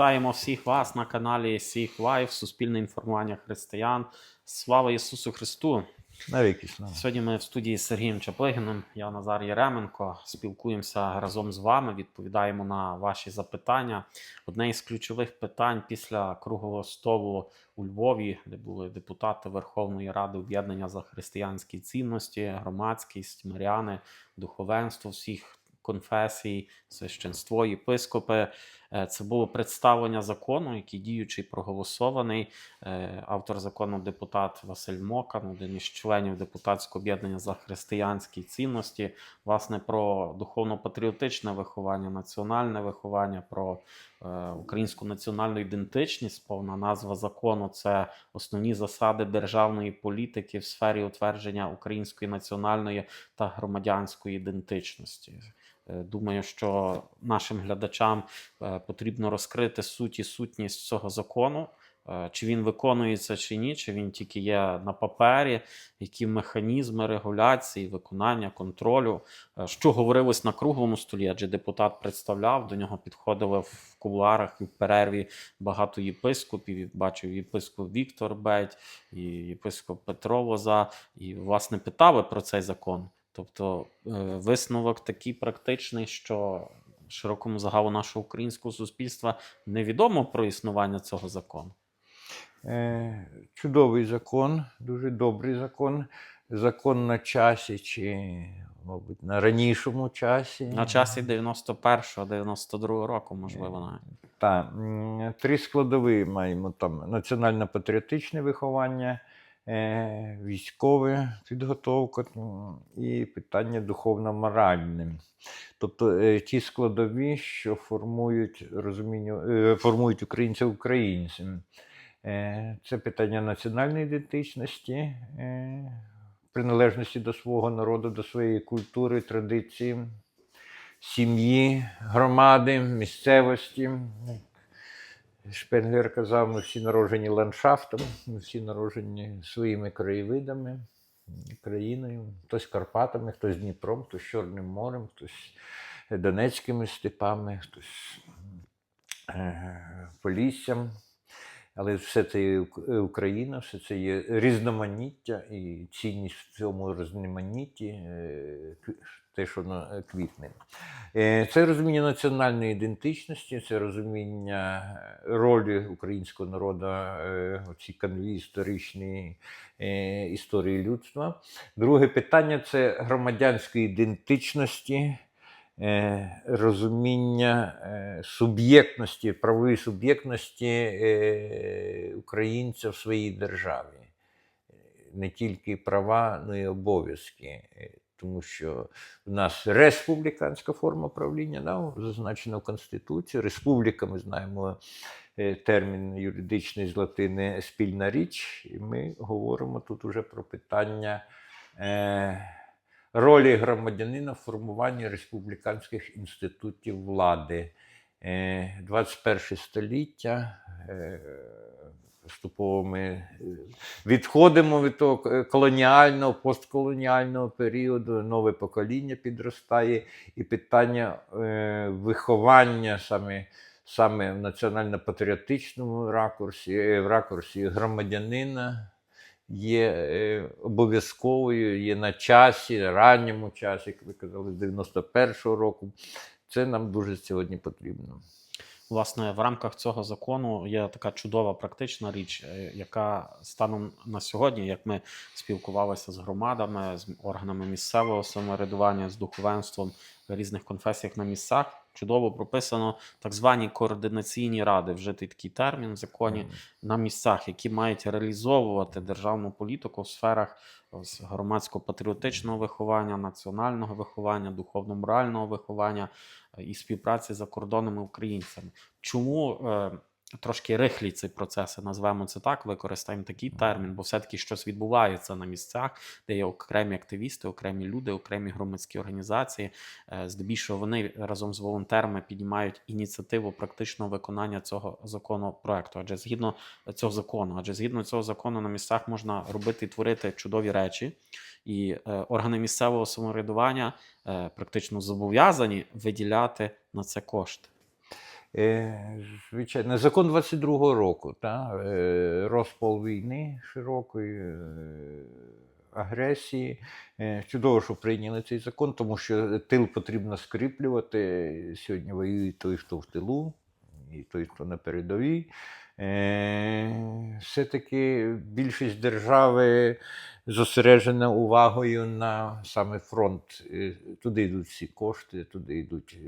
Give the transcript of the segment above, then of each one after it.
Вітаємо всіх вас на каналі Сіх Лайф, Суспільне інформування християн. Слава Ісусу Христу! Навіки слава. Сьогодні ми в студії з Сергієм Чаплигином, я Назар Єременко. Спілкуємося разом з вами, відповідаємо на ваші запитання. Одне із ключових питань після круглого столу у Львові, де були депутати Верховної Ради об'єднання за християнські цінності, громадськість, миряни, духовенство всіх конфесій, священство, єпископи. Е, Це було представлення закону, який діючий проголосований. Е, Автор закону депутат Василь Мокан, один із членів депутатського об'єднання за християнські цінності, власне, про духовно-патріотичне виховання, національне виховання, про е, українську національну ідентичність. Повна назва закону це основні засади державної політики в сфері утвердження української національної та громадянської ідентичності. Е, Думаю, що нашим глядачам е, потрібно розкрити суть і сутність цього закону, е, чи він виконується чи ні, чи він тільки є на папері, які механізми регуляції, виконання, контролю, що говорилось на круглому столі, адже депутат представляв, до нього підходили в кулуарах і в перерві багато єпископів. Бачив єпископ Віктор Бедь і єпископ Петро Лоза, і власне питали про цей закон. Тобто е, висновок такий практичний, що широкому загалу нашого українського суспільства невідомо про існування цього закону. Е, чудовий закон, дуже добрий закон. Закон на часі, чи, мабуть, на ранішому часі. На часі 91-92 року, можливо, навіть. Так, три складові маємо там національно-патріотичне виховання, е, військове підготовка і питання духовно-моральне. Тобто е, ті складові, що формують розуміння, е, формують українця українцем. Це питання національної ідентичності, приналежності до свого народу, до своєї культури, традиції, сім'ї, громади, місцевості. Шпенглер казав, ми всі народжені ландшафтом, ми всі народжені своїми краєвидами, країною, хтось Карпатами, хтось Дніпром, хтось Чорним морем, хтось Донецькими степами, хтось е, Поліссям. Але все це є е, Україна, все це є різноманіття і цінність в цьому різноманітті, е, те, що на- е, квітне. Е, Це розуміння національної ідентичності, це розуміння е, ролі українського народу у цій канві історичній е, історії людства. Друге питання це громадянської ідентичності розуміння суб'єктності, правової суб'єктності українця в своїй державі. Не тільки права, але й обов'язки. Е, Тому що в нас республіканська форма правління, да, зазначена в Конституції. Республіка, ми знаємо е, термін юридичний з латини спільна річ. І ми говоримо тут уже про питання. Е, ролі громадянина в формуванні республіканських інститутів влади. Е, 21 століття. Е, Поступово ми е, відходимо від того колоніального, постколоніального періоду, нове покоління підростає, і питання е, виховання саме, саме в національно-патріотичному ракурсі, е, в ракурсі громадянина є е, обов'язковою, є на часі, ранньому часі, як ви казали, з 91-го року. Це нам дуже сьогодні потрібно. Власне, в рамках цього закону є така чудова практична річ, е, яка станом на сьогодні, як ми спілкувалися з громадами, з органами місцевого самоврядування, з духовенством різних конфесіях на місцях, чудово прописано так звані координаційні ради, вжитий такий термін в законі на місцях, які мають реалізовувати державну політику в сферах ось, громадсько-патріотичного виховання, національного виховання, духовно-морального виховання е, і співпраці за кордонами українцями. Чому е, трошки рихлі ці процеси, назвемо це так, використаємо такий термін, бо все-таки щось відбувається на місцях, де є окремі активісти, окремі люди, окремі громадські організації. Е, Здебільшого вони разом з волонтерами піднімають ініціативу практичного виконання цього законопроекту. Адже згідно цього закону, адже згідно цього закону на місцях можна робити і творити чудові речі, і е, органи місцевого самоврядування е, практично зобов'язані виділяти на це кошти. Е, Звичайно, закон 22-го року, та, е, розпал війни широкої, е, агресії. Чудово, що прийняли цей закон, тому що тил потрібно скріплювати. Сьогодні воює той, хто в тилу, і той, хто на передовій. Все-таки більшість держави зосереджена увагою на саме фронт. Туди йдуть всі кошти, туди йдуть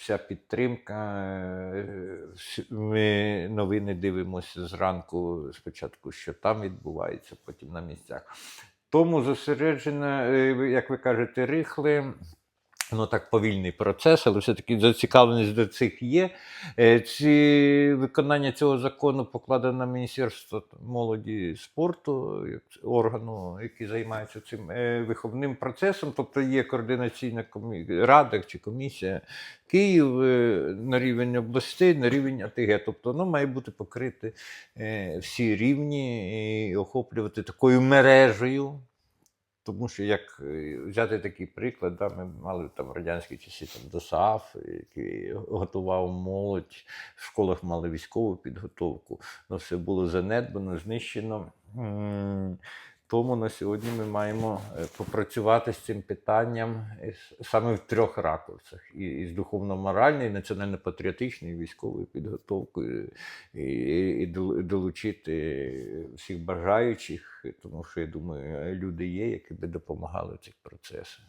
вся підтримка. Е, Ми новини дивимося зранку, спочатку, що там відбувається, потім на місцях. Тому зосереджена, е, як ви кажете, рихле. Ну так повільний процес, але все-таки зацікавленість до цих є. Е, Ці виконання цього закону покладено на Міністерство молоді і спорту, органу, який займається цим е, виховним процесом. Тобто є координаційна рада чи комісія Київ е, на рівень областей, на рівень АТГ. Тобто воно має бути покрити е, всі рівні і охоплювати такою мережею. Тому що як е, взяти такий приклад, да, ми мали там радянські часи там ДОСААФ, який готував молодь, в школах мали військову підготовку, але все було занедбано, знищено. Тому на сьогодні ми маємо е, попрацювати з цим питанням е, саме в трьох ракурсах: і, з духовно-моральною, і національно-патріотичною, і військовою підготовкою, і, і дол- долучити всіх бажаючих, тому що я думаю, люди є, які би допомагали в цих процесах.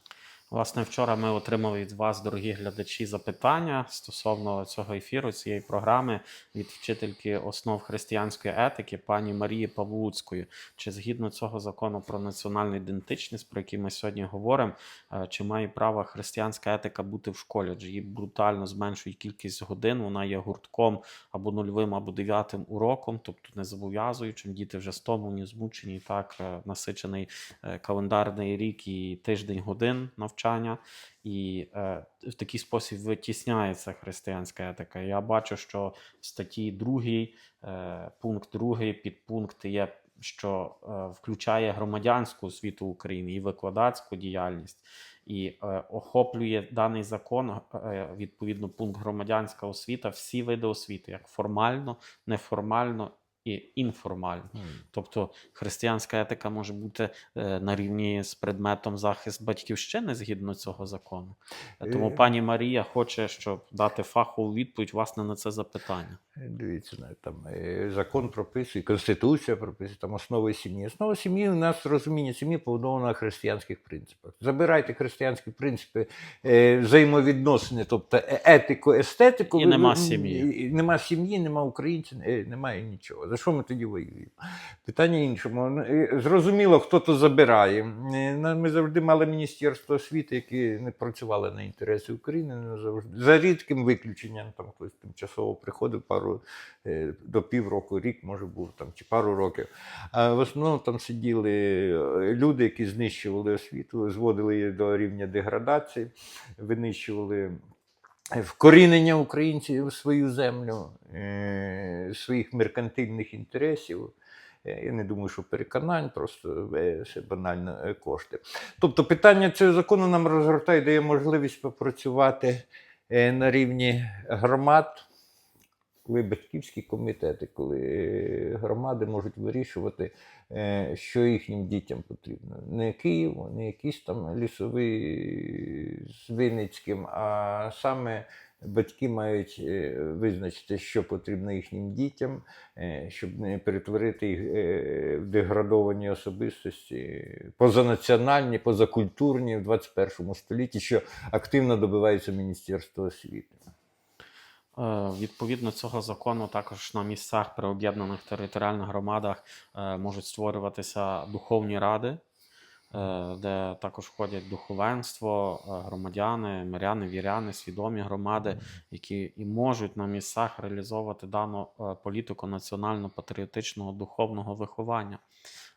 Власне, вчора ми отримали від вас, дорогі глядачі, запитання стосовно цього ефіру, цієї програми від вчительки основ християнської етики пані Марії Павлуцької. Чи згідно цього закону про національну ідентичність, про який ми сьогодні говоримо, е, чи має право християнська етика бути в школі? Адже її брутально зменшують кількість годин, вона є гуртком або нульовим, або дев'ятим уроком, тобто не зобов'язуючим. Діти вже стомлені, змучені, так е, насичений е, календарний рік і тиждень годин навчання, і е, в такий спосіб витісняється християнська етика. Я бачу, що в статті 2, е, пункт 2, підпункт є. Що е, включає громадянську освіту України і викладацьку діяльність, і е, охоплює даний закон, е, відповідно, пункт громадянська освіта, всі види освіти, як формально, неформально і інформально. Тобто християнська етика може бути е, на рівні з предметом захист батьківщини згідно цього закону. Е, Тому пані Марія хоче, щоб дати фахову відповідь власне на це запитання. Дивіться, навіть там е, закон прописує, Конституція прописує, там основи сім'ї. Основа сім'ї у нас розуміння сім'ї побудовано на християнських принципах. Забирайте християнські принципи е, взаємовідносини, тобто е- етику, естетику. І нема сім'ї. і- Нема сім'ї, нема українців, е, немає нічого. За що ми тоді воюємо? Питання іншому. Ну, Зрозуміло, хто то забирає. Ми завжди мали Міністерство освіти, які не працювали на інтереси України, не завжди. За рідким виключенням, там хтось тимчасово приходив пару е, до півроку, рік, може був там, чи пару років. А в основному там сиділи е, люди, які знищували освіту, зводили її до рівня деградації, винищували вкорінення українців в свою землю, е, своїх меркантильних інтересів. Е, Я не думаю, що переконань, просто е, це банально е, кошти. Тобто питання цього закону нам розгортає, дає можливість попрацювати е, на рівні громад, коли батьківські комітети, коли е, громади можуть вирішувати, е, що їхнім дітям потрібно. Не Київ, не якийсь там лісовий з Вінницьким, а саме батьки мають е, визначити, що потрібно їхнім дітям, щоб не перетворити їх в деградовані особистості, позанаціональні, позакультурні в 21 столітті, що активно добивається Міністерство освіти. Е, Відповідно цього закону, також на місцях при об'єднаних територіальних громадах е, можуть створюватися духовні ради, е, де також входять духовенство, громадяни, миряни, віряни, свідомі громади, які і можуть на місцях реалізовувати дану політику національно-патріотичного духовного виховання.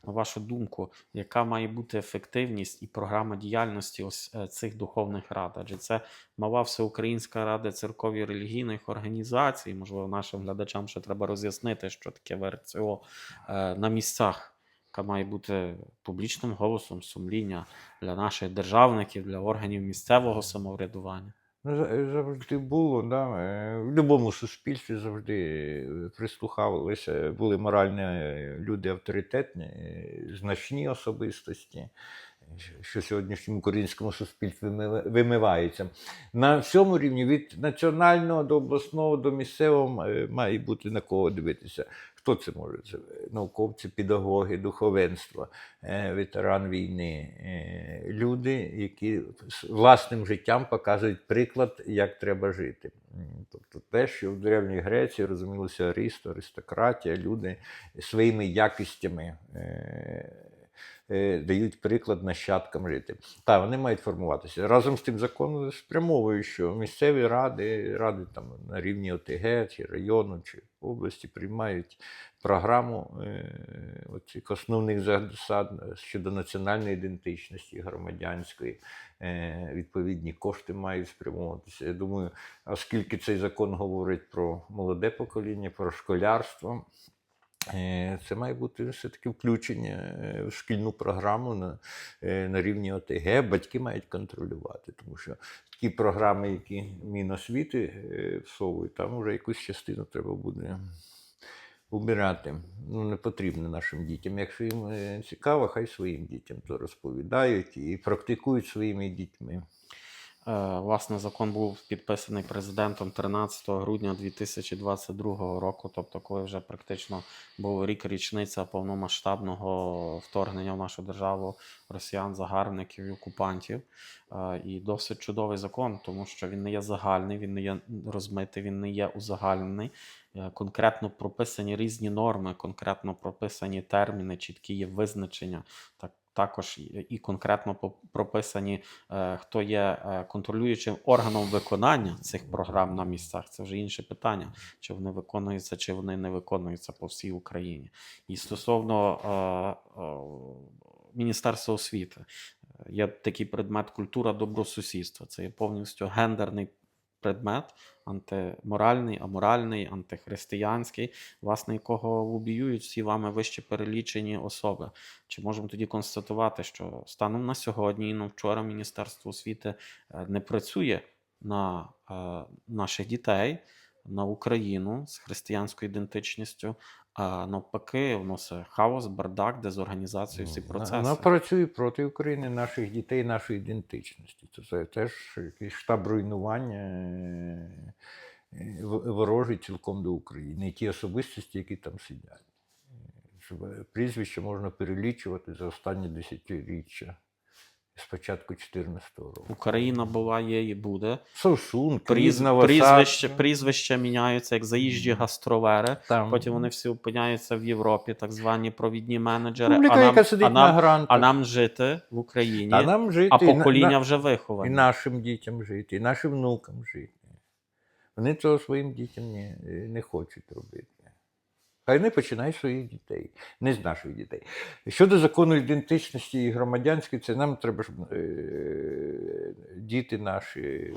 На вашу думку, яка має бути ефективність і програма діяльності ось е, цих духовних рад? Адже це мала всеукраїнська рада церков релігійних організацій. Можливо, нашим глядачам ще треба роз'яснити, що таке ВРЦО е, на місцях, яка має бути публічним голосом сумління для наших державників, для органів місцевого самоврядування. Ну, за- Завжди було, да. е, в будь-якому суспільстві завжди е, прислухалися, були моральні е, люди авторитетні, е, значні особистості, що сьогоднішньому українському суспільстві вимива- вимивається. На всьому рівні від національного до обласного до місцевого е, має бути на кого дивитися. Хто це може? Це науковці, педагоги, духовенство, е, ветеран війни, е, люди, які власним життям показують приклад, як треба жити. Тобто те, що в Древній Греції розумілося аристо, аристократія, люди своїми якістями. е, е, Дають приклад нащадкам жити. Так, вони мають формуватися. Разом з тим законом спрямовує, що місцеві ради, ради там на рівні ОТГ чи району чи області приймають програму е, оцих основних засад щодо національної ідентичності громадянської. Е, відповідні кошти мають спрямовуватися. Я думаю, оскільки цей закон говорить про молоде покоління, про школярство. Е, Це має бути все-таки включення е, в шкільну програму на, е, на рівні ОТГ. Батьки мають контролювати, тому що такі програми, які Міносвіти всовують, там вже якусь частину треба буде убирати. Ну, не потрібно нашим дітям. Якщо їм цікаво, хай своїм дітям то розповідають і практикують своїми дітьми. Е, Власне, закон був підписаний президентом 13 грудня 2022 року, тобто, коли вже практично був рік річниця повномасштабного вторгнення в нашу державу росіян, загарбників і окупантів. Е, І досить чудовий закон, тому що він не є загальний, він не є розмитий, він не є узагальнений. Е, Конкретно прописані різні норми, конкретно прописані терміни, чіткі є визначення. Так, також і- конкретно прописані, е, хто є е, контролюючим органом виконання цих програм на місцях. Це вже інше питання, чи вони виконуються, чи вони не виконуються по всій Україні. І стосовно е, Міністерства освіти, є такий предмет культура добросусідства. Це є повністю гендерний предмет, антиморальний, аморальний, антихристиянський, власне, якого лобіюють всі вами вище перелічені особи. Чи можемо тоді констатувати, що станом на сьогодні і на вчора Міністерство освіти е, не працює на е, наших дітей, на Україну з християнською ідентичністю, а навпаки, вносить хаос, бардак, дезорганізацію всі процеси. Вона працює проти України, наших дітей, нашої ідентичності. Це, теж якийсь штаб руйнування е, е, ворожий цілком до України. І ті особистості, які там сидять. Е, Щоб е, прізвища можна перелічувати за останні десятиріччя з початку 2014 року. Україна була, є і буде. Совсун, Пріз, Кріз, прізвища, прізвища міняються як заїжджі гастровери. Там. Потім вони всі опиняються в Європі, так звані провідні менеджери. Публіка, а нам, яка сидить а нам, на грантах. а нам жити в Україні, а нам жити, а і на- покоління на- вже І нашим дітям жити, і нашим внукам жити. Вони цього своїм дітям не, не хочуть робити. Хай не починай своїх дітей, не з наших дітей. Щодо закону ідентичності і громадянської, це нам треба, щоб е, діти наші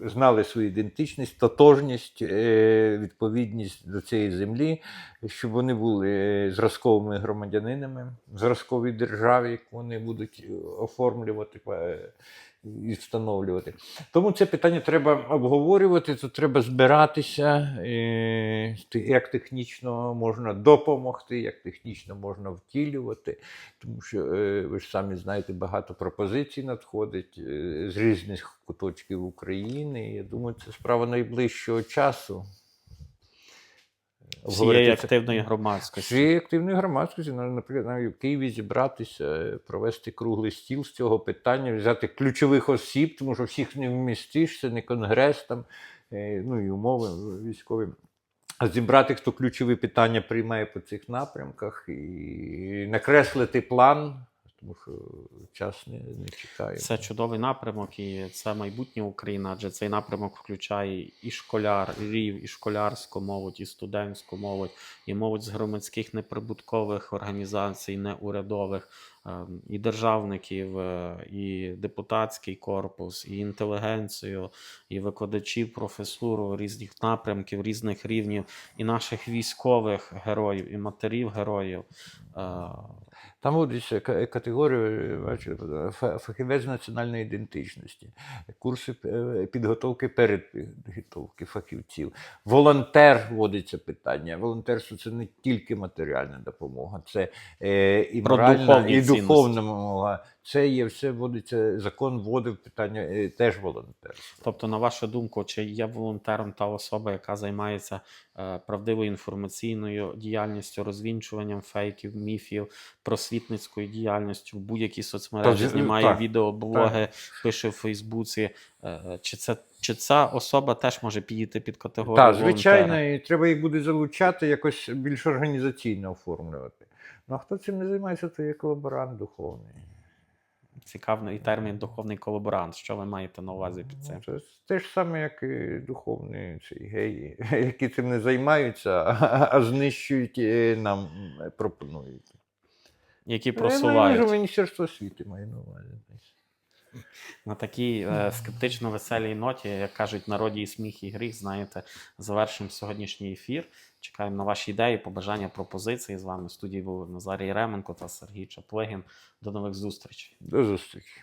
знали свою ідентичність, тотожність, е, відповідність до цієї землі, щоб вони були е, зразковими громадянинами зразковій державі, яку вони будуть оформлювати е, і встановлювати. Тому це питання треба обговорювати, тут треба збиратися, як технічно можна допомогти, як технічно можна втілювати. Тому що ви ж самі знаєте, багато пропозицій надходить з різних куточків України. Я думаю, це справа найближчого часу. Всієї активної громадськості. Всієї активної громадськості, наприклад, навіть в Києві зібратися, е, провести круглий стіл з цього питання, взяти ключових осіб, тому що всіх не вмістиш, це не конгрес, там, е, ну і умови військові. А зібрати, хто ключові питання приймає по цих напрямках, і накреслити план, тому що час не, не чекає. Це чудовий напрямок, і це майбутнє України, адже цей напрямок включає і школярів, і школярську молодь, і студентську молодь, і молодь з громадських неприбуткових організацій, неурядових, е, і державників, е, і депутатський корпус, і інтелігенцію, і викладачів, професуру різних напрямків, різних рівнів, і наших військових героїв, і матерів героїв. Е, Там вводиться ка- категорія бачите, фа- фахівець національної ідентичності, курси е, підготовки перед підготовки фахівців. Волонтер вводиться питання. Волонтерство це не тільки матеріальна допомога, це е, і моральна, і духовна допомога. Це є все вводиться, закон вводив питання е, теж волонтерство. Тобто, на вашу думку, чи є волонтером та особа, яка займається е, правдивою інформаційною діяльністю, розвінчуванням фейків, міфів, просвітницькою діяльністю в будь-якій соцмережі, Так, знімає так, відео, блоги, пише в Фейсбуці. Е, Чи це чи ця особа теж може підійти під категорію? Так, звичайно, і треба їх буде залучати, якось більш організаційно оформлювати. Ну а хто цим не займається, то є колаборант духовний. Цікавий термін духовний колаборант. Що ви маєте на увазі під цим? Ну, Це те ж саме, як і духовні ці геї, які цим не займаються, а, а знищують і нам пропонують. Які маю просувають Міністерство освіти маю на увазі. на такій е, скептично веселій ноті, як кажуть, народі і сміх і гріх. Знаєте, завершимо сьогоднішній ефір. Чекаємо на ваші ідеї, побажання, пропозиції. З вами в студії був Назарій Ременко та Сергій Чаплигін. До нових зустрічей. До зустрічі.